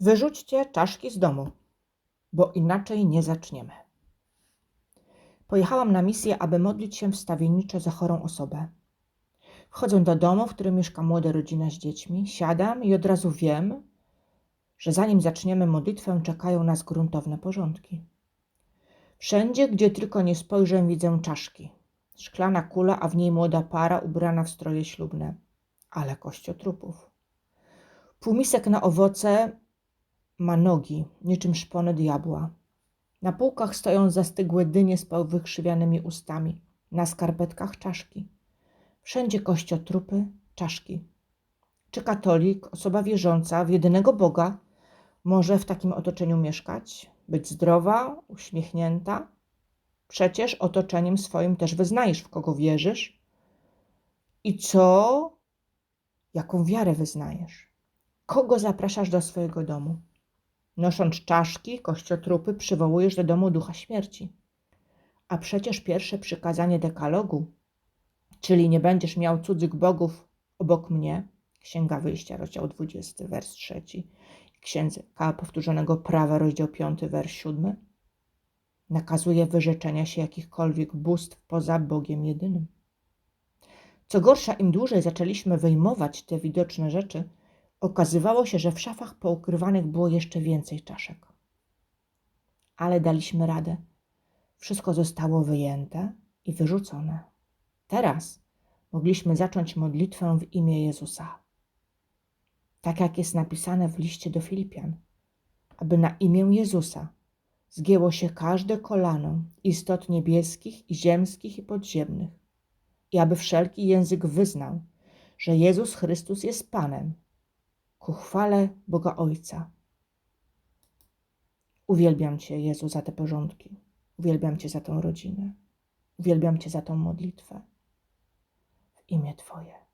Wyrzućcie czaszki z domu, bo inaczej nie zaczniemy. Pojechałam na misję, aby modlić się wstawienniczo za chorą osobę. Wchodzę do domu, w którym mieszka młoda rodzina z dziećmi, siadam i od razu wiem, że zanim zaczniemy modlitwę, czekają nas gruntowne porządki. Wszędzie, gdzie tylko nie spojrzę, widzę czaszki. Szklana kula, a w niej młoda para ubrana w stroje ślubne, ale kościotrupów. Półmisek na owoce ma nogi, niczym szpony diabła. Na półkach stoją zastygłe dynie z wykrzywianymi ustami, na skarpetkach czaszki. Wszędzie kościotrupy, czaszki. Czy katolik, osoba wierząca w jedynego Boga, może w takim otoczeniu mieszkać, być zdrowa, uśmiechnięta? Przecież otoczeniem swoim też wyznajesz, w kogo wierzysz i co, jaką wiarę wyznajesz. Kogo zapraszasz do swojego domu? Nosząc czaszki, kościotrupy, przywołujesz do domu ducha śmierci. A przecież pierwsze przykazanie dekalogu, czyli nie będziesz miał cudzych bogów obok mnie, Księga Wyjścia, rozdział 20, wers 3, Księga Powtórzonego Prawa, rozdział 5, wers 7, nakazuje wyrzeczenia się jakichkolwiek bóstw poza Bogiem jedynym. Co gorsza, im dłużej zaczęliśmy wyjmować te widoczne rzeczy, okazywało się, że w szafach poukrywanych było jeszcze więcej czaszek. Ale daliśmy radę. Wszystko zostało wyjęte i wyrzucone. Teraz mogliśmy zacząć modlitwę w imię Jezusa. Tak jak jest napisane w liście do Filipian, aby na imię Jezusa zgięło się każde kolano istot niebieskich i ziemskich i podziemnych, i aby wszelki język wyznał, że Jezus Chrystus jest Panem, ku chwale Boga Ojca. Uwielbiam Cię, Jezu, za te porządki. Uwielbiam Cię za tą rodzinę. Uwielbiam Cię za tą modlitwę. W imię Twoje.